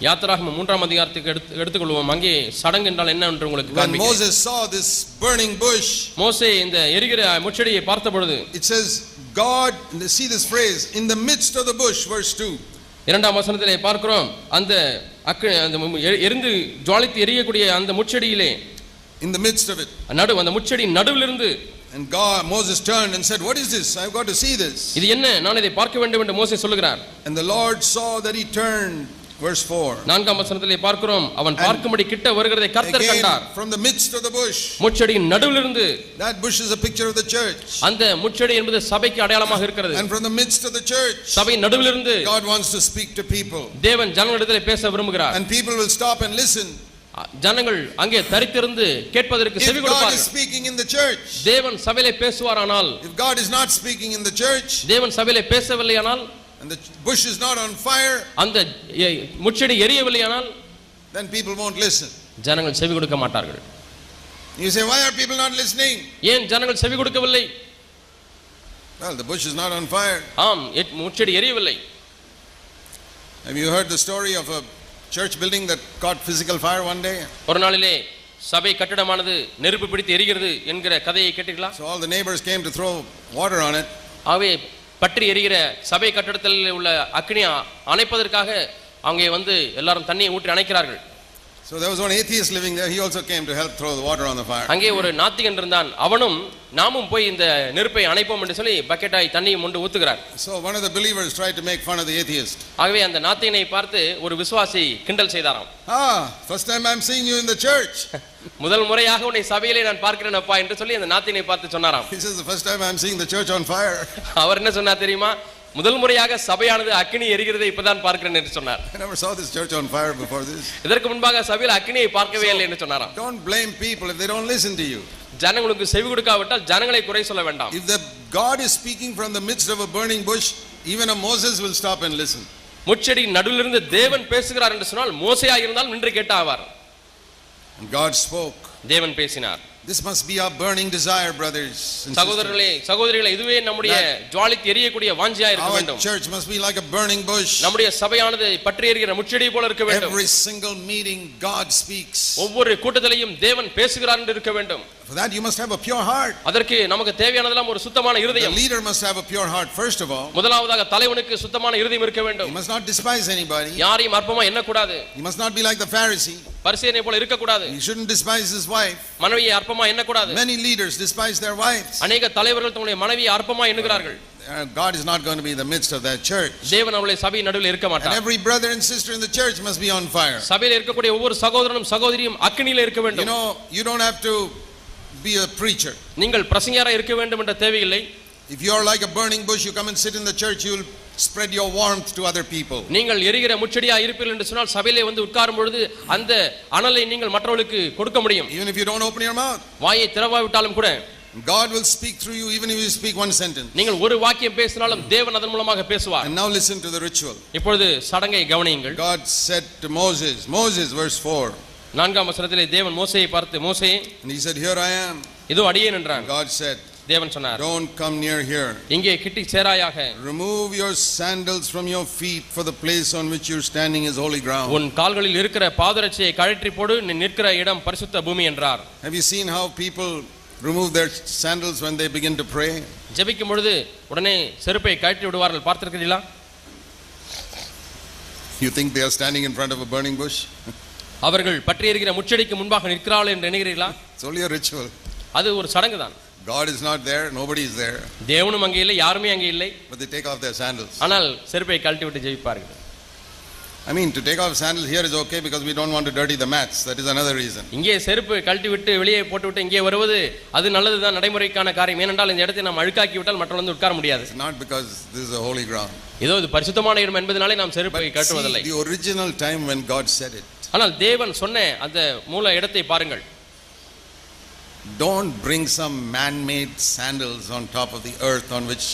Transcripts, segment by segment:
யாத்திராகமம் மூன்றாம் அதிகாரத்துக்கு எடுத்து எடுத்துக்கொள்வோம் அங்கே சடங்கு என்றால் என்ன என்று உங்களுக்கு When. Moses saw this burning bush, மோசே இந்த எரிகிற முச்செடியை பார்த்த பொழுது it says, God, see this phrase, in the midst of the bush, verse 2. இரண்டாம் வசனத்திலே பார்க்கிறோம் அந்த அக்கு அந்த எரிந்து ஜுவாலித்து எரியக்கூடிய அந்த முச்செடியிலே In the midst of it. நடு அந்த முச்செடி நடுவிலிருந்து And God, Moses turned and said, What is this? I've got to see this. இது என்ன நான் இதை பார்க்க வேண்டும் என்று மோசே சொல்லுகிறார் And the Lord saw that he turned, verse 4. நான்காம் வசனத்திலே பார்க்கிறோம் அவன் பார்க்கும்படி கிட்ட வருகிறதை கர்த்தர் கண்டார் from the midst of the bush. முச்செடியின் நடுவிலிருந்து That bush is a picture of the church. அந்த முச்செடி என்பது சபைக்கு அடையாளமாக இருக்கிறது And from the midst of the church, சபையின் நடுவிலிருந்து God wants to speak to people. தேவன் ஜனங்களிடத்திலே பேச விரும்புகிறார் And people will stop and listen. ஜனங்கள் அங்கே தரித்திருந்து கேட்பதற்கு செவி கொடுப்பார்கள் தேவன் சபையிலே பேசுவாரானால் if God is not speaking in the church, தேவன் சபையிலே பேசவில்லையானால் and the bush is not on fire, அந்த முச்செடி எரியவில்லையானால் then people won't listen. ஜனங்கள் செவி கொடுக்க மாட்டார்கள் You say, Why are people not listening? ஏன் ஜனங்கள் செவி கொடுக்கவில்லை Well, the bush is not on fire. ஆம் முச்செடி எரியவில்லை Have you heard the story of a church building that caught physical fire one day? ஒரு நாளிலே சபை கட்டிடமானது நெருப்பு பிடித்து எரிகிறது என்கிற கதையை கேட்டீர்களா So all the neighbors came to throw water on it. ஆகவே பற்றி எரிகிற சபை கட்டடத்தில் உள்ள அக்னியை அணைப்பதற்காக அங்கே வந்து எல்லாரும் தண்ணியை ஊற்றி அணைக்கிறார்கள். So there was one atheist living there. He also came to help throw the water on the fire. அங்கே ஒரு நாத்திகன் இருந்தான் அவனும் நாமும் போய் இந்த நெருப்பை அணைப்போம் என்று சொல்லி பக்கெட்டாய் தண்ணியை முண்டு ஊத்துகிறார் So one of the believers tried to make fun of the atheist. ஆகவே அந்த நாத்திகனை பார்த்து ஒரு விசுவாசி கிண்டல் செய்தாராம் Ah, first time I'm seeing you in the church. முதல் முறையாக உன்னை சபையிலே நான் பார்க்கிறேன் அப்பா என்று சொல்லி அந்த நாத்தினை பார்த்து சொன்னாராம் He says, the first time I'm seeing the church on fire. அவர் என்ன சொன்னார் தெரியுமா முதல் முறையாக சபையானது அக்னி எரிகிறதை இப்பதான் பார்க்கிறேன் என்று சொன்னார் I never saw this church on fire before this. இதற்கு முன்பாக சபையில் அக்னியை பார்க்கவே இல்லை என்று சொன்னாராம் Don't blame people if they don't listen to you. ஜனங்களுக்கு செவி கொடுக்காவிட்டால் ஜனங்களை குறை சொல்ல வேண்டாம் If the God is speaking from the midst of a burning bush, even a Moses will stop and listen. முச்செடி நடுவிலிருந்து தேவன் பேசுகிறார் என்று சொன்னால் மோசையா இருந்தால் நின்று கேட்டாவார் God spoke. தேவன் பேசினார் This must be our burning desire, brothers. சகோதரர்களே சகோதரிகளே இதுவே நம்முடைய ஜுவாலிக்கு எரியக்கூடிய வாஞ்சியா இருக்க Our வேண்டும் church must be like a burning bush. நம்முடைய சபையானது பற்றி எரிகிற முச்செடி போல இருக்க வேண்டும் Every single meeting, God speaks. ஒவ்வொரு கூட்டத்திலையும் தேவன் பேசுகிறார் என்று இருக்க வேண்டும் For that, you must have a pure heart. அதற்கு நமக்கு தேவையானதெல்லாம் ஒரு சுத்தமான The இருதயம் leader must have a pure heart, first of all. முதலாவதாக தலைவனுக்கு சுத்தமான இருதயம் இருக்க He வேண்டும் must not despise anybody. யாரையும் அற்பமா எண்ணக்கூடாது He must not be like the Pharisee. பரிசேனை போல இருக்கக்கூடாது He shouldn't despise his wife. மனைவியை அற்பமா எண்ணக்கூடாது Many leaders despise their wives. அநேக தலைவர்கள் தங்களுடைய மனைவியை அற்பமா எண்ணுகிறார்கள் Uh, God is not going to be in the midst of that church. தேவன் அவளை சபை நடுவில் இருக்க And மாட்டார் every brother and sister in the church must be on fire. சபையில் இருக்கக்கூடிய ஒவ்வொரு சகோதரனும் சகோதரியும் அக்னியில இருக்க You வேண்டும் know, you don't have to be a preacher. நீங்கள் பிரசங்கியாரா இருக்க வேண்டும் என்ற தேவையில்லை If you're like a burning bush, you come and sit in the church, you'll spread your warmth to other people. நீங்கள் எரிகிற முச்செடியா இருப்பீர்கள் என்று சொன்னால் சபையிலே வந்து உட்காரும் பொழுது அந்த அனலை நீங்கள் மற்றவர்களுக்கு கொடுக்க முடியும் Even if you don't open your mouth, வாயை திறவாவிட்டாலும் கூட God will speak through you even if you speak one sentence. நீங்கள் ஒரு வாக்கியம் பேசினாலும் தேவன் அதன் மூலமாக பேசுவார் And now listen to the ritual. இப்பொழுது சடங்கை கவனியுங்கள் God said to Moses, Moses, verse 4, நான்காம் வசனத்திலே தேவன் மோசையை பார்த்து மோசே and he said, Here I am. இதோ அடியேன் என்றான் God said, தேவன் சொன்னார் Don't come near here. இங்கே கிட்டி சேராயாக Remove your sandals from your feet, for the place on which you're standing is holy ground. உன் கால்களில் இருக்கிற பாதரட்சியை கழற்றி போடு நீ நிற்கிற இடம் பரிசுத்த பூமி என்றார் Have you seen how people remove their sandals when they begin to pray? ஜெபிக்கும் பொழுது உடனே செருப்பை கழற்றி விடுவார்கள் பார்த்திருக்கிறீர்களா You think they are standing in front of a burning bush? அவர்கள் பற்றி எறிகிற முச்செடிக்கு முன்பாக நிற்கிறாள் என்று எண்ணுகிறீர்களா It's only a ritual. அது ஒரு சடங்கு தான் God is not there, nobody is there, தேவனும் அங்கே இல்லை யாருமே அங்கே இல்லை but they take off their sandals. ஆனால் செருப்பை கழட்டி விட்டு ஜெபிப்பார்கள் I mean, to take off sandals here is okay because we don't want to dirty the mats. That is another reason. இங்கே செருப்பு கழட்டி விட்டு வெளியே போட்டு விட்டு இங்கே வருவது அது நல்லதுதான் நடைமுறைக்கான காரியம் ஏனென்றால் இந்த இடத்தை நாம் அழுக்காக்கி விட்டால் மற்றவர்கள் வந்து உட்கார முடியாது It's not because this is a holy ground. ஏதோ இது பரிசுத்தமான இடம் என்பதனாலே நாம் செருப்பை கட்டுவதில்லை the original time when God said it, ஆனால் தேவன் சொன்ன அந்த மூல இடத்தை பாருங்கள் don't bring some man-made sandals on top of the earth on which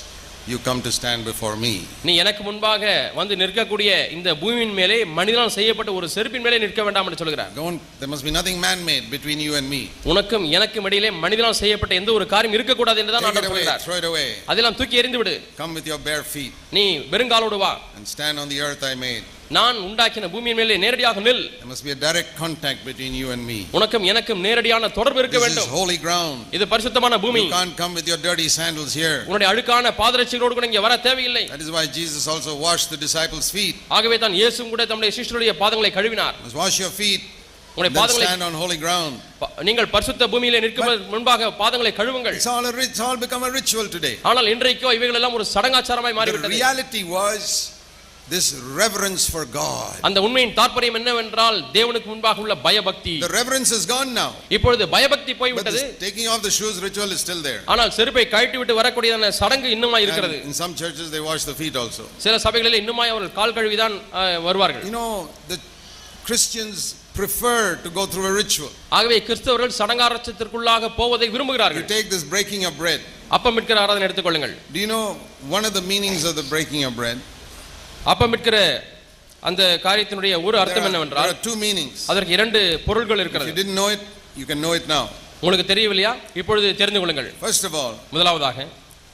you come to stand before me. நீ எனக்கு முன்பாக வந்து நிற்கக்கூடிய இந்த பூமியின் மேலே மனிதனால் செய்யப்பட்ட ஒரு செருப்பின் மேலே நிற்க வேண்டாம் என்று சொல்கிறார் Don't, there must be nothing man-made between you and me. உனக்கும் எனக்கும் இடையிலே மனிதனால் செய்யப்பட்ட எந்த ஒரு காரியம் இருக்கக்கூடாது என்றுதான் Take it ஆண்டவர் சொல்கிறார் throw it away. அதெல்லாம் தூக்கி எறிந்து விடு Come with your bare feet நீ வெறுங்காலோடு வா and stand on the earth I made. நான் உண்டாக்கின பூமியின் மேலே நேரடியாக நில் There must be a direct contact between you and me. உனக்கும் எனக்கும் நேரடியான தொடர்பு இருக்க This is வேண்டும் holy ground. இது பரிசுத்தமான பூமி You can't come with your dirty sandals here. உன்னுடைய அழுக்கான பாதரட்சிகளோடு கூட இங்க வர தேவையில்லை That is why Jesus also washed the disciples' feet. ஆகவே தான் இயேசுவும் கூட தம்முடைய சிஷ்யருடைய பாதங்களை கழுவினார் must wash your feet, உங்களுடைய then பாதங்களை stand on holy ground. ப- நீங்கள் பரிசுத்த பூமியிலே நிற்கும் முன்பாக பாதங்களை கழுவுங்கள் It's all a, rit- it's all become a ritual today. ஆனால் இன்றைக்கோ இவைகள் எல்லாம் ஒரு சடங்காச்சாரமாய் The மாறிவிட்டது reality was this reverence for God. அந்த உண்மையின் தாற்பயம் என்னவென்றால் தேவனுக்கு முன்பாக உள்ள பயபக்தி The reverence is gone now. இப்பொழுது பயபக்தி But போய்விட்டது this taking off the shoes ritual is still there. ஆனால் செருப்பை கழட்டி விட்டு வரக்கூடியதான சடங்கு இன்னுமாய் And இருக்கிறது in some churches they wash the feet also. சில சபைகளில் இன்னுமாய் அவர்கள் கால் கழுவிதான் அஹ், வருவார்கள் You know, the Christians prefer to go through a ritual. ஆகவே கிறிஸ்தவர்கள் சடங்காரச்சத்திற்குள்ளாக போவதை You விரும்புகிறார்கள் take this breaking of bread. அப்பம் விற்கிற ஆராதனை எடுத்துக்கொள்ளுங்கள் Do you know one of the meanings of the breaking of bread? அப்பம் விற்கிற அந்த காரியத்தினுடைய ஒரு அர்த்தம் என்னவென்றால் two meanings. அதற்கு இரண்டு பொருள்கள் If you இருக்கிறது didn't know it, you can know it now. உங்களுக்கு தெரியவில்லையா இப்பொழுது தெரிந்து கொள்ளுங்கள் First of all, முதலாவதாக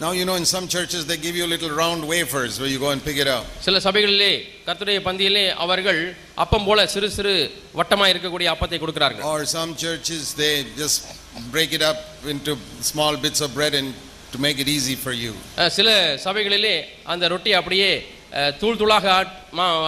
Now, you know, in some churches they give you little round wafers where you go and pick it up. சில சபைகளிலே கர்த்தருடைய பந்தியிலே அவர்கள் அப்பம் போல சிறு சிறு வட்டமாய் இருக்கக்கூடிய அப்பத்தை கொடுக்கிறார்கள் Or some churches they just break it up into small bits of bread and to make it easy for you. சில சபைகளிலே அந்த ரொட்டி அப்படியே தூள் தூளாக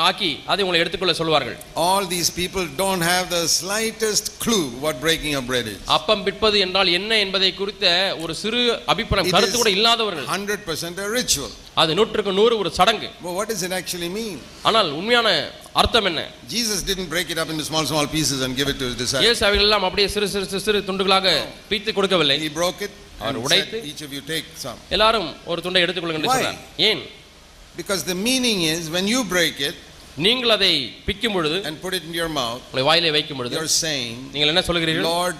ஆக்கி அதை உங்களை எடுத்துக்கொள்ள சொல்வார்கள் All these people don't have the slightest clue what breaking of bread is. அப்பம் பிற்பது என்றால் என்ன என்பதை குறித்த ஒரு சிறு அபிப்பிராயம் கருத்து கூட இல்லாதவர்கள் 100% a ritual. அது நூற்றுக்கு நூறு ஒரு சடங்கு what does it actually mean? ஆனால் உண்மையான அர்த்தம் என்ன Jesus didn't break it up into small, small pieces and give it to his disciples. இயேசு அவைகள் எல்லாம் அப்படியே சிறு சிறு சிறு சிறு துண்டுகளாக பிரித்து கொடுக்கவில்லை He broke it அவர் உடைத்து- each of you take some. எல்லாரும் ஒரு துண்டை எடுத்துக்கொள்ளுங்க என்று? சொன்னார் ஏன் Because the meaning is when you break it நீங்கள் அதை பிக்கும் பொழுது and put it in your mouth, உங்களை வாயிலே வைக்கும் பொழுது you're saying, நீங்கள் என்ன சொல்கிறீர்கள் Lord,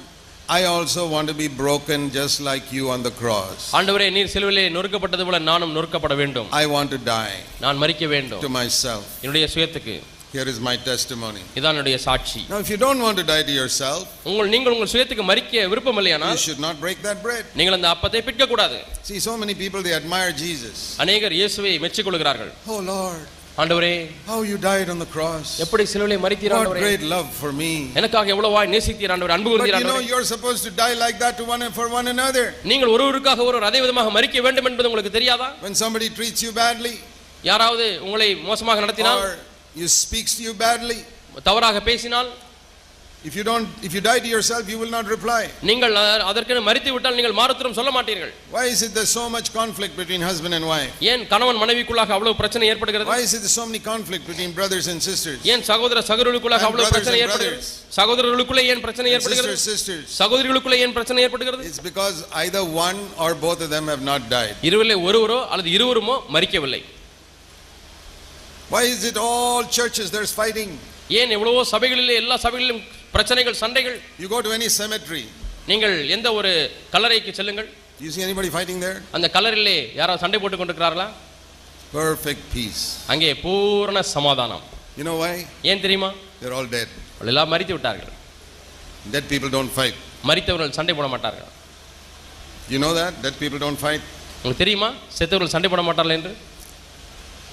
I also want to be broken just like you on the cross. ஆண்டவரே நீர் சிலுவிலே நொறுக்கப்பட்டது போல நானும் நொறுக்கப்பட வேண்டும் I want to die நான் மறிக்க வேண்டும் to myself. என்னுடைய சுயத்துக்கு Here is my testimony. இதான் என்னுடைய சாட்சி Now, if you don't want to die to yourself, உங்கள் நீங்கள் உங்கள் சுயத்துக்கு மறிக்க விருப்பம் you இல்லையானால் should not break that bread. நீங்கள் அந்த அப்பத்தை பிற்க கூடாது See, so many people, they admire Jesus. அநேகர் இயேசுவை மெச்சிக் கொள்கிறார்கள் Oh, Lord, ஆண்டவரே how you died on the cross. எப்படி சிலுவிலே மறித்தீர் What ஆண்டவரே great love for me. எனக்காக எவ்வளவாய் நேசித்தீர் ஆண்டவர் அன்பு But கூர்ந்தீர் you know, ஆண்டவரே you're supposed to die like that to one for one another. நீங்கள் ஒருவருக்காக ஒருவர் அதே விதமாக மறிக்க வேண்டும் என்பது உங்களுக்கு தெரியாதா When somebody treats you badly, யாராவது உங்களை மோசமாக நடத்தினால் or you speaks to you badly, தவறாக பேசினால் if you don't, if you die to yourself, you will not reply. நீங்கள் அ- அதற்கென மறித்து விட்டால் நீங்கள் மாறுத்திரம் சொல்ல மாட்டீர்கள் Why is it there's so much conflict between husband and wife? ஏன் கணவன் மனைவிக்குள்ளாக அவ்வளவு பிரச்சனை ஏற்படுகிறது Why is it there's so many conflict between brothers and sisters? ஏன் சகோதர சகோதரர்களுக்குள்ளாக And அவ்வளவு brothers பிரச்சனை and ஏற்படுகிறது சகோதரர்களுக்குள்ளே ஏன் பிரச்சனை And ஏற்படுகிறது sisters, sisters. சகோதரிகளுக்குள்ளே ஏன் பிரச்சனை ஏற்படுகிறது It's because either one or both of them have not died. இருவரிலே ஒருவரோ அல்லது இருவருமோ மறிக்கவில்லை Why is it all churches there's fighting? ஏன் எவ்வளவோ சபைகளிலே எல்லா சபைகளிலும் பிரச்சனைகள் சண்டைகள் You go to any cemetery, நீங்கள் எந்த ஒரு கல்லறைக்கு செல்லுங்கள் do you see anybody fighting there? அந்த கல்லறையிலே யாராவது சண்டை போட்டுக் கொண்டிருக்கிறார்களா Perfect peace. அங்கே பூரண சமாதானம் You know why? ஏன் தெரியுமா They're all dead. அவர்கள் எல்லாம் மறித்து விட்டார்கள் Dead people don't fight. மறித்தவர்கள் சண்டை போட மாட்டார்கள் You know that? Dead people don't fight. உங்களுக்கு தெரியுமா செத்தவர்கள் சண்டை போட மாட்டார்கள் என்று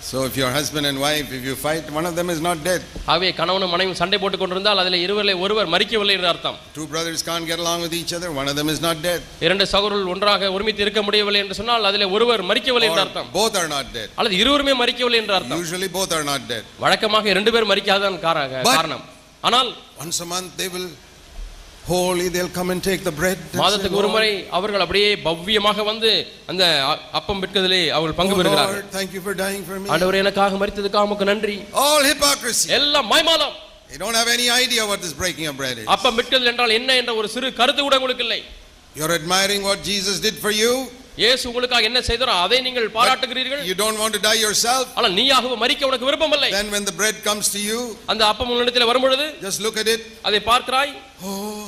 So if your husband and wife, if you fight, one of them is not dead. ஆகவே கணவனும் மனைவியும் சண்டை போட்டுக் கொண்டிருந்தால் அதில் இருவரிலே ஒருவர் மறிக்கவில்லை என்று அர்த்தம் Two brothers can't get along with each other, one of them is not dead. இரண்டு சகோதரர்கள் ஒன்றாக ஒருமித்து இருக்க முடியவில்லை என்று சொன்னால் அதில் ஒருவர் மறிக்கவில்லை என்று அர்த்தம் both are not dead. அல்லது இருவருமே மறிக்கவில்லை என்று அர்த்தம் Usually both are not dead. வழக்கமாக இரண்டு பேர் But- காரணம் ஆனால் Once a month they will holy, they'll come and take the bread. and say, மாதத்துக்கு ஒரு "Lord, முறை அவர்கள் அப்படியே பவ்யமாக வந்து அந்த அ- அப்பம் விற்கதிலே அவர்கள் பங்கு oh பெறுகிறார்கள் Lord, thank you for dying for me. ஆண்டவர் எனக்காக மறித்ததுக்காக உமக்கு நன்றி All hypocrisy. எல்லாம் மாய்மாலம் They don't have any idea what this breaking of bread is. அப்பம் விற்கிறது என்றால் என்ன என்ற ஒரு சிறு கருத்து கூட உங்களுக்கு இல்லை You're admiring what Jesus did for you. இயேசு உங்களுக்காக என்ன செய்தாரோ அதை நீங்கள் பாராட்டுகிறீர்கள் You don't want to die yourself. ஆனால் நீயாகவும் மறிக்க உனக்கு விருப்பமில்லை Then when the bread comes to you, அந்த அப்பம் உன்னிடத்தில் வரும்பொழுது just look at it. அதை பார்க்கிறாய் Oh,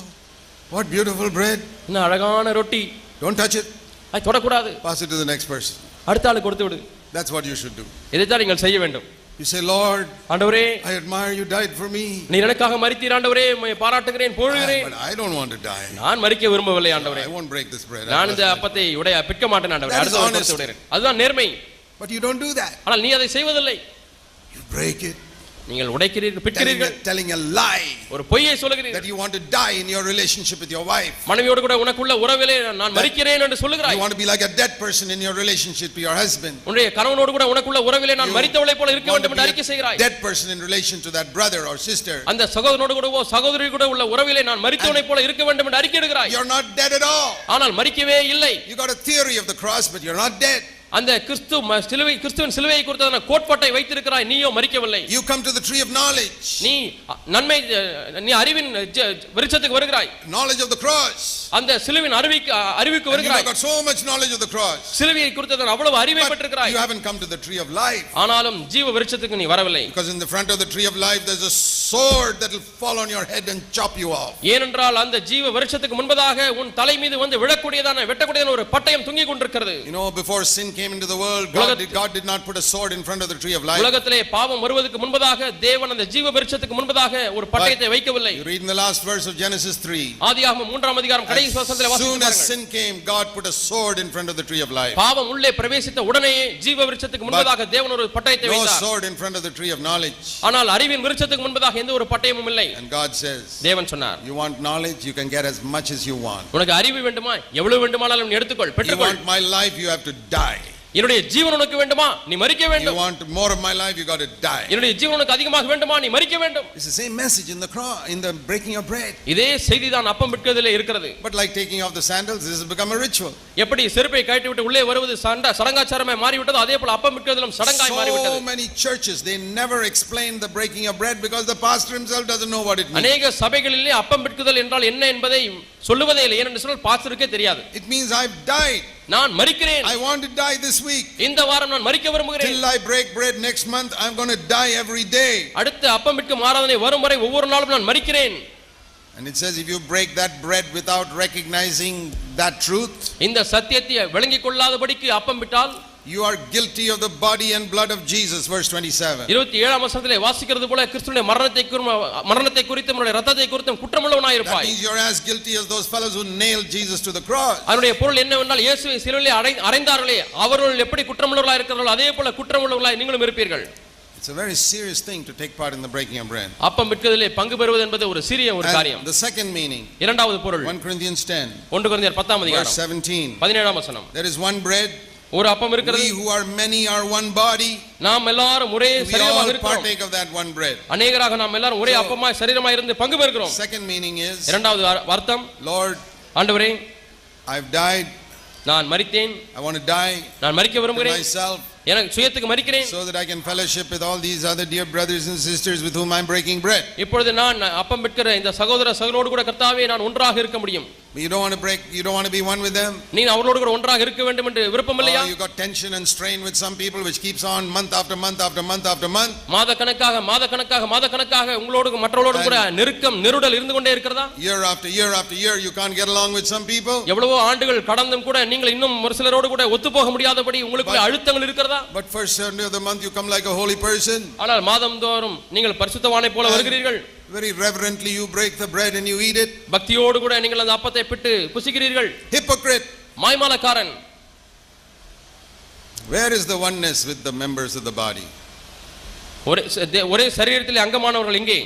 what beautiful bread. என்ன அழகான ரொட்டி Don't touch it. அதை தொடக்கூடாது Pass it to the next person. அடுத்த ஆளு கொடுத்து விடு That's what you should do. இதைத்தான் நீங்கள் செய்ய வேண்டும் You say, Lord, ஆண்டவரே I admire you died for me. நீர் எனக்காக மரித்தீர் ஆண்டவரே உம்மை பாராட்டுகிறேன் புகழுகிறேன் But I don't want to die. நான் மறிக்க விரும்பவில்லை ஆண்டவரே I won't break this bread. நான் இந்த அப்பத்தை உடைய பிக்க மாட்டேன் ஆண்டவரே அடுத்த. கொடுத்து விடுகிறேன் அதுதான் நேர்மை But you don't do that. ஆனால் நீ அதை செய்வதில்லை You break it, நீங்கள் உடைக்கிறீர்கள் telling பிற்கிறீர்கள் a, telling a lie ஒரு பொய்யை சொல்லுகிறீர்கள் that you want to die in your relationship with your wife. மனைவியோடு கூட உனக்குள்ள உறவிலே நான் மறிக்கிறேன் என்று You சொல்லுகிறாய் want to be like a dead person in your relationship to your husband. உன்னுடைய கணவனோடு கூட உனக்குள்ள உறவிலே நான் You மறித்தவளை போல இருக்க want வேண்டும் to என்று be அறிக்கை a செய்கிறாய் dead person in relation to that brother or sister. அந்த சகோதரனோடு கூடவோ சகோதரி கூட உள்ள உறவிலே நான் மறித்தவனை போல இருக்க வேண்டும் என்று அறிக்கை இடுகிறாய் You're not dead at all. ஆனால் மறிக்கவே இல்லை You got a theory of the cross, but you're not dead. அந்த கிறிஸ்து சிலுவை கிறிஸ்துவின் சிலுவையை குறித்தான கோட்பாட்டை வைத்திருக்கிறாய் நீயோ மறிக்கவில்லை You come to the tree of knowledge, நீ நன்மை நீ அறிவின் விருட்சத்துக்கு வருகிறாய் knowledge of the cross. அந்த சிலுவின் அறிவிக்கு அறிவுக்கு you வருகிறாய் have got so much knowledge of the cross. சிலுவையை குறித்ததான அவ்வளவு அறிவை பெற்றிருக்கிறாய் you haven't come to the tree of life. ஆனாலும் ஜீவ விருட்சத்துக்கு நீ வரவில்லை Because in the front of the tree of life, there's a sword that will fall on your head and chop you off. ஏனென்றால் அந்த ஜீவ விருட்சத்துக்கு முன்பதாக உன் தலை மீது வந்து விழக்கூடியதான வெட்டக்கூடியதான ஒரு பட்டயம் தொங்கிக் கொண்டிருக்கிறது You know, before sin came into the world, God உலகத்- did, God did not put a sword in front of the tree of life. உலகத்திலே பாவம் வருவதற்கு முன்பதாக தேவன் அந்த ஜீவ விருட்சத்துக்கு முன்பதாக ஒரு பட்டயத்தை வைக்கவில்லை You read in the last verse of Genesis 3. ஆதியாகமம் மூன்றாம் அதிகாரம் கடைசி வசனத்திலே As soon as வாசிக்கிறீர்கள் sin came, God put a sword in front of the tree of life. பாவம் உள்ளே பிரவேசித்த உடனேயே ஜீவ விருட்சத்துக்கு முன்பதாக தேவன் ஒரு பட்டயத்தை No வைத்தார் sword in front of the tree of knowledge. ஆனால் அறிவின் விருட்சத்துக்கு முன்பதாக எந்த ஒரு பட்டயமும் இல்லை And God says, தேவன் சொன்னார் You want knowledge, you can get as much as you want. உனக்கு அறிவு வேண்டுமா எவ்வளவு வேண்டுமானாலும் நீ எடுத்துக்கொள் You பெற்றுக்கொள் want my life, you have to die. என்னுடைய ஜீவன் உனக்கு வேண்டுமா நீ மறிக்க You வேண்டும் want more of my life, you got to die. என்னுடைய ஜீவன் உனக்கு அதிகமாக வேண்டுமா நீ மறிக்க வேண்டும் It's the same message in the cross, in the breaking of bread. இதே செய்திதான் அப்பம் விற்கிறதுல இருக்கிறது But like taking off the sandals, this has become a ritual. எப்படி செருப்பை கழட்டி விட்டு உள்ளே வருவது சண்ட சடங்காச்சாரமாய் மாறிவிட்டதோ அதே போல அப்பம் விற்கிறதிலும் சடங்காய் So மாறிவிட்டது many churches, they never explain the breaking of bread because the pastor himself doesn't know what it means. அநேக சபைகளிலே அப்பம் விற்குதல் என்றால் என்ன என்பதை சொல்லுவதே இல்லை ஏனென்று சொன்னால் பாஸ்டருக்கே தெரியாது It means I've died. நான் மறிக்கிறேன் I want to die this week. இந்த வாரம் நான் மறிக்க விரும்புகிறேன் Till I break bread next month, I'm going to die every day. அடுத்த அப்பம் விற்கும் ஆராதனை வரும் வரை ஒவ்வொரு நாளும் நான் மறிக்கிறேன் And it says, if you break that bread without recognizing that truth, இந்த சத்தியத்தை விளங்கிக் கொள்ளாதபடிக்கு அப்பம் விட்டால் you are guilty of the body and blood of Jesus. Verse 27. இருபத்தி ஏழாம் வசனத்திலே வாசிக்கிறது போல கிறிஸ்துவின் மரணத்தை குறி- மரணத்தை குறித்தும் அவருடைய ரத்தத்தை குறித்தும் That குற்றமுள்ளவனாயிருப்பாய் means you're as guilty as those fellows who nailed Jesus to the cross. அதனுடைய பொருள் என்னவென்றால் இயேசுவை சிலுவையிலே அறை அறைந்தார்களே அவர்கள் எப்படி குற்றமுள்ளவர்களாக இருக்கிறார்களோ அதே போல குற்றமுள்ளவர்களாய் நீங்களும் இருப்பீர்கள் It's a very serious thing to take part in the breaking of bread. அப்பம் விற்கிறதிலே பங்கு பெறுவது என்பது ஒரு சிறிய ஒரு காரியம் And the second meaning, இரண்டாவது பொருள் 1 Corinthians 10, ஒன்று குழந்தையர் பத்தாம் verse அதிகாரம் 17. பதினேழாம் வசனம் There is one bread. ஒரு அப்பம் இருக்கிறது We who are many are one body. நாம் எல்லாரும் ஒரே We சரீரமாக all இருக்கிறோம் partake of that one bread. அநேகராக நாம் எல்லாரும் ஒரே அப்பமாய் சரீரமாய் இருந்து பங்கு பெறுகிறோம் Second meaning is, இரண்டாவது அர்- அர்த்தம் Lord, ஆண்டவரே I've died. நான் மரித்தேன் I want to die நான் மரிக்க விரும்புகிறேன் myself எனக்கு சுயத்துக்கு மரிக்கிறேன் so that I can fellowship with all these other dear brothers and sisters with whom I'm breaking bread. இப்பொழுது நான் அப்பம் விற்கிற இந்த சகோதர சகோதரோடு கூட கர்த்தாவே நான் ஒன்றாக இருக்க முடியும் you don't want to break, you don't want to be one with them. நீ அவர்களோடு கூட ஒன்றாக இருக்க வேண்டும் என்று விருப்பம் இல்லையா Oh, you got tension and strain with some people which keeps on month after month after month after month. மாத கணக்காக மாத கணக்காக மாத கணக்காக உங்களோடு மற்றவர்களோடு கூட நெருக்கம் நெருடல் இருந்து கொண்டே இருக்கிறதா Year after year after year, you can't get along with some people. எவ்வளவோ ஆண்டுகள் கடந்தும் கூட நீங்கள் இன்னும் ஒரு சிலரோடு கூட ஒத்து போக முடியாதபடி உங்களுக்கு அழுத்தங்கள் இருக்கிறதா But first Sunday of the month, you come like a holy person. ஆனால் மாதம் தோறும் நீங்கள் பரிசுத்தவானை போல வருகிறீர்கள் Very reverently, you break the bread and you eat it. பக்தியோடு கூட நீங்கள் அந்த அப்பத்தை பிட்டு புசிக்கிறீர்கள் Hypocrite. மாய்மாலக்காரன் Where is the oneness with the members of the body? ஒரே ச- தே- ஒரே சரீரத்தில் அங்கமானவர்கள் இங்கே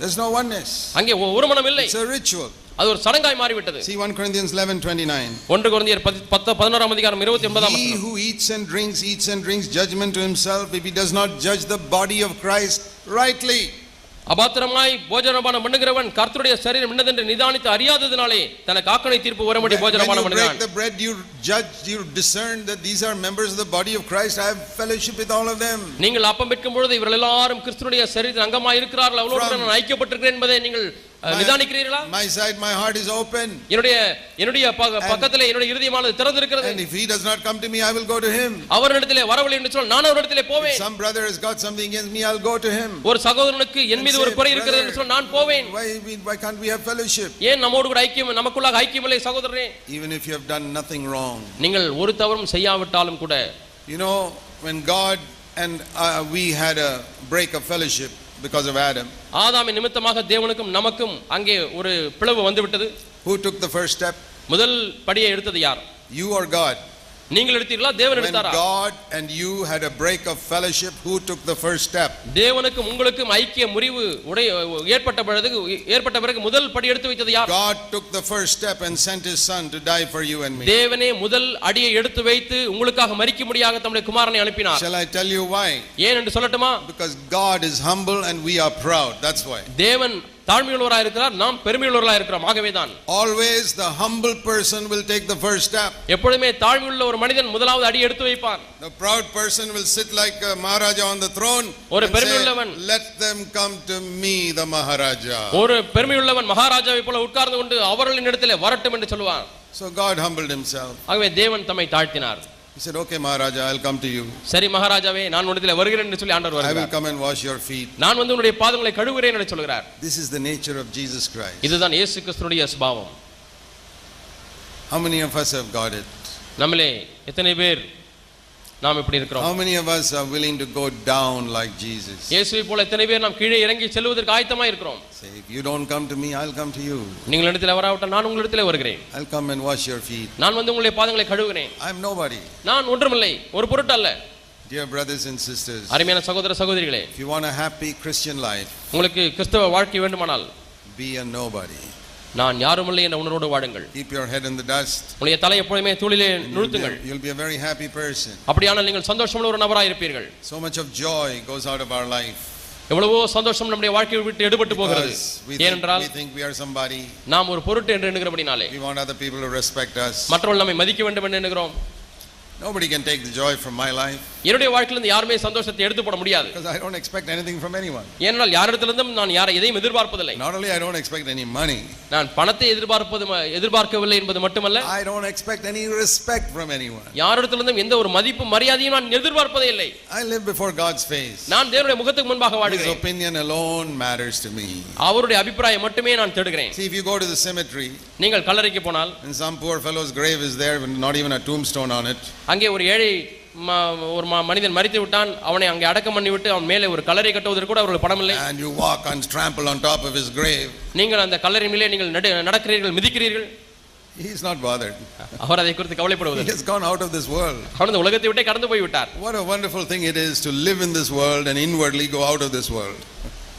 There's no oneness. அங்கே ஒ- ஒரு மனம் இல்லை It's a ritual. அது ஒரு சடங்காய் மாறிவிட்டது See 1 Corinthians 11 29. ஒன்று குழந்தையர் பத்து பதினோராம் அதிகாரம் இருபத்தி ஒன்பதாம் He who eats and drinks, eats and drinks judgment to himself if he does not judge the body of Christ rightly. அபாத்திரமாய் போஜனபானம் பண்ணுகிறவன் கர்த்தருடைய சரீரம் என்னதென்று நிதானித்து அறியாததினாலே தனக்கு ஆக்கணை தீர்ப்பு வரும்படி போஜனபானம் பண்ணுகிறான் the bread, you judge, you discern that these are members of the body of Christ. I have fellowship with all of them. நீங்கள் அப்பம் விற்கும் பொழுது இவர்கள் எல்லாரும் கிறிஸ்துடைய சரீரத்தில் அங்கமாய் இருக்கிறார்கள் அவளோடு நான் ஐக்கியப்பட்டிருக்கிறேன் என்பதை நீங்கள் நிதானிக்கிறீர்களா My side, my heart is open. என்னுடைய என்னுடைய பக்க- பக்கத்திலே என்னுடைய இருதயமானது திறந்திருக்கிறது And if he does not come to me, I will go to him. அவரிடத்திலே வரவில்லை என்று சொன்னால் நான் அவரிடத்திலே If போவேன் some brother has got something against me, I'll go to him. ஒரு சகோதரனுக்கு என் மீது ஒரு குறை இருக்கிறது என்று சொன்னால் நான் போவேன் Why, we- why can't we have fellowship? ஏன் நம்மோடு கூட ஐக்கியம் நமக்குள்ளாக ஐக்கியம் இல்லை சகோதரரே Even if you have done nothing wrong. நீங்கள் ஒரு தவறும் செய்யாவிட்டாலும் கூட You know, when God and uh, we had a break of fellowship because of Adam, ஆதாமின் நிமித்தமாக தேவனுக்கும் நமக்கும் அங்கே ஒரு பிளவு வந்துவிட்டது who took the first step? முதல் படியை எடுத்தது யார் You or God? நீங்கள் எடுத்தீர்களா தேவன் When எடுத்தாரா God and you had a break of fellowship, who took the first step? தேவனுக்கும் உங்களுக்கும் ஐக்கிய முறிவு உடைய ஏற்பட்ட பிறகு ஏற்பட்ட பிறகு முதல் படி எடுத்து வைத்தது யார் God took the first step and sent his son to die for you and me. தேவனே முதல் அடியை எடுத்து வைத்து உங்களுக்காக மறிக்க முடியாத தம்முடைய குமாரனை அனுப்பினார் Shall I tell you why? ஏன் என்று சொல்லட்டுமா Because God is humble and we are proud. That's why. தேவன் தாழ்மையுள்ளவராக இருக்கிறார் நாம் பெருமையுள்ளவராக இருக்கிறோம் ஆகவே தான் Always the humble person will take the first step. எப்பொழுதுமே தாழ்மையுள்ள ஒரு மனிதன் முதலாவது அடி எடுத்து வைப்பான் The proud person will sit like a Maharaja on the throne ஒரு பெருமையுள்ளவன். Let them come to me, the Maharaja. ஒரு பெருமையுள்ளவன் மகாராஜாவை போல உட்கார்ந்து கொண்டு அவர்களின் இடத்திலே வரட்டும் என்று சொல்லுவான் So God humbled himself. ஆகவே தேவன் தம்மை தாழ்த்தினார் He said, Okay, Maharaja, I'll come to you. சரி மகாராஜாவே நான் உன்னிடத்தில் வருகிறேன் என்று சொல்லி ஆண்டவர் I will வருகிறார் come and wash your feet. நான் வந்து உன்னுடைய பாதங்களை கழுவுகிறேன் என்று சொல்கிறார் This is the nature of Jesus Christ. இதுதான் இயேசு கிறிஸ்துனுடைய சுபாவம் How many of us have got it? நம்மளே எத்தனை பேர் நாம் இப்படி இருக்கிறோம் How many of us are willing to go down like Jesus? இயேசுவை போல எத்தனை பேர் நாம் கீழே இறங்கி செல்வதற்கு ஆயத்தமா இருக்கிறோம் Say, if you don't come to me, I'll come to you. நீங்கள் இடத்துல வராவிட்டால் நான் உங்களிடத்தில் வருகிறேன் I'll come and wash your feet. நான் வந்து உங்களுடைய பாதங்களை கழுவுகிறேன் I'm nobody. நான் ஒன்றுமில்லை ஒரு பொருட்டு அல்ல Dear brothers and sisters, அருமையான சகோதர சகோதரிகளே if you want a happy Christian life, உங்களுக்கு கிறிஸ்தவ வாழ்க்கை வேண்டுமானால் be a nobody. நான் யாருமில்லை என்ற உணர்வோடு வாடுங்கள் Keep your head in the dust. உங்களுடைய தலை எப்பொழுதுமே தூளிலே and You'll be, a, very happy person. அப்படியானால் நீங்கள் சந்தோஷமுள்ள ஒரு நபராக இருப்பீர்கள் So much of joy goes out of our life. எவ்வளவோ சந்தோஷம் நம்முடைய வாழ்க்கையை விட்டு எடுபட்டு போகிறது ஏனென்றால். நாம் ஒரு பொருட்டு என்று எண்ணுகிறபடினாலே We want other people to respect us. மற்றவர்கள் நம்மை மதிக்க வேண்டும் என்று எண்ணுகிறோம் Nobody can take the joy from my life என்னுடைய வாழ்க்கையிலிருந்து யாருமே சந்தோஷத்தை எடுத்து போட முடியாது because I don't expect anything from anyone. ஏனென்றால் யாரிடத்திலிருந்தும் நான் யாரை எதையும் எதிர்பார்ப்பதில்லை Not only I don't expect any money, நான் பணத்தை எதிர்பார்ப்பது ம- எதிர்பார்க்கவில்லை என்பது மட்டுமல்ல I don't expect any respect from anyone. யாரிடத்திலிருந்தும் எந்த ஒரு மதிப்பு மரியாதையும் நான் எதிர்பார்ப்பதே இல்லை I live before God's face. நான் தேவனுடைய முகத்துக்கு முன்பாக His வாடுகிறேன் opinion alone matters to me. அவருடைய அபிப்பிராயம் மட்டுமே நான் தேடுகிறேன் See, if you go to the cemetery நீங்கள் கல்லறைக்கு போனால் and some poor fellow's grave is there, with not even a tombstone on it, அங்கே ஒரு ஏழை ஒரு மனிதன் மறித்து விட்டான் அவனை அங்கே அடக்கம் பண்ணி விட்டு அவன் மேலே ஒரு கல்லறை கட்டுவதற்கு கூட அவர்கள் படம் இல்லை and you walk and trample on top of his grave, நீங்கள் அந்த கல்லறை மேலே நீங்கள் நடு நடக்கிறீர்கள் மிதிக்கிறீர்கள் he's not bothered. அவர் அதை குறித்து He கவலைப்படுவதில்லை has gone out of this world. அவர் இந்த உலகத்தை விட்டே கடந்து போய் விட்டார் What a wonderful thing it is to live in this world and inwardly go out of this world.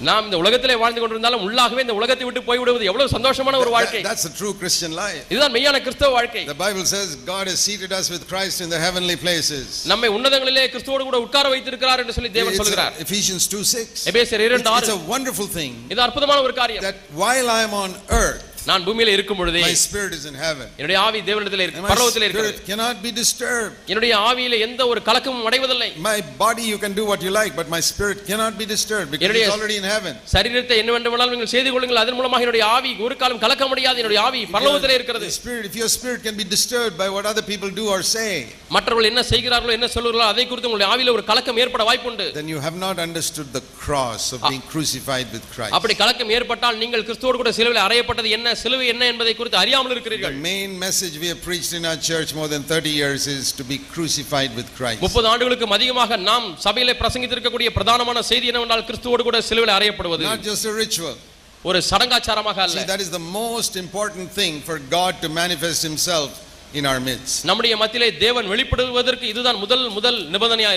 நாம் இந்த உலகத்திலே வாழ்ந்து கொண்டிருந்தாலும் உள்ளாகவே இந்த உலகத்தை விட்டு போய் விடுவது எவ்வளவு சந்தோஷமான ஒரு வாழ்க்கை That- that's a true Christian life. இதுதான் மெய்யான கிறிஸ்தவ வாழ்க்கை The Bible says God has seated us with Christ in the heavenly places. நம்மை உன்னதங்களிலே கிறிஸ்துவோடு கூட உட்கார வைத்திருக்கிறார் என்று சொல்லி தேவன் It's சொல்கிறார் a- Ephesians 2 6. எபேசியர் It's, இரண்டு it's ஆறு a wonderful thing இது அற்புதமான ஒரு காரியம் that while I am on earth, நான் பூமியில இருக்கும் பொழுதே my spirit is in heaven. என்னுடைய ஆவி தேவனிடத்தில் இருக்கு பரலோகத்தில் இருக்கிறது cannot be disturbed. என்னுடைய ஆவியில எந்த ஒரு கலக்கமும் அடைவதில்லை My body, you can do what you like, but my spirit cannot be disturbed because it's already in heaven. சரீரத்தை என்ன வேண்டுமானாலும் நீங்கள் செய்து கொள்ளுங்கள் அதன் மூலமாக என்னுடைய ஆவி ஒரு காலம் கலக்க முடியாது என்னுடைய ஆவி பரலோகத்திலே இருக்கிறது spirit, if your spirit can be disturbed by what other people do or say, மற்றவர்கள் என்ன செய்கிறார்களோ என்ன சொல்லுகிறார்களோ அதை குறித்து உங்களுடைய ஆவியில ஒரு கலக்கம் ஏற்பட வாய்ப்புண்டு then you have not understood the cross of being crucified with Christ. அப்படி கலக்கம் ஏற்பட்டால் நீங்கள் கிறிஸ்துவோடு கூட சிலுவையில் அறையப்பட்டது என்ன சிலுவை என்ன என்பதை குறித்து அறியாமல் The இருக்கிறீர்கள் main message we have preached in our church more than 30 years is to be crucified with Christ. முப்பது ஆண்டுகளுக்கும் அதிகமாக நாம் சபையிலே பிரசங்கித்திருக்கக்கூடிய பிரதானமான செய்தி என்னவென்றால் கிறிஸ்துவோடு கூட சிலுவையில் அறையப்படுவது Not just a ritual. ஒரு சடங்காச்சாரமாக அல்ல See, that is the most important thing for God to manifest Himself in our midst. நம்முடைய மத்தியிலே தேவன் வெளிப்படுவதற்கு இதுதான் முதல் முதல் நிபந்தனையா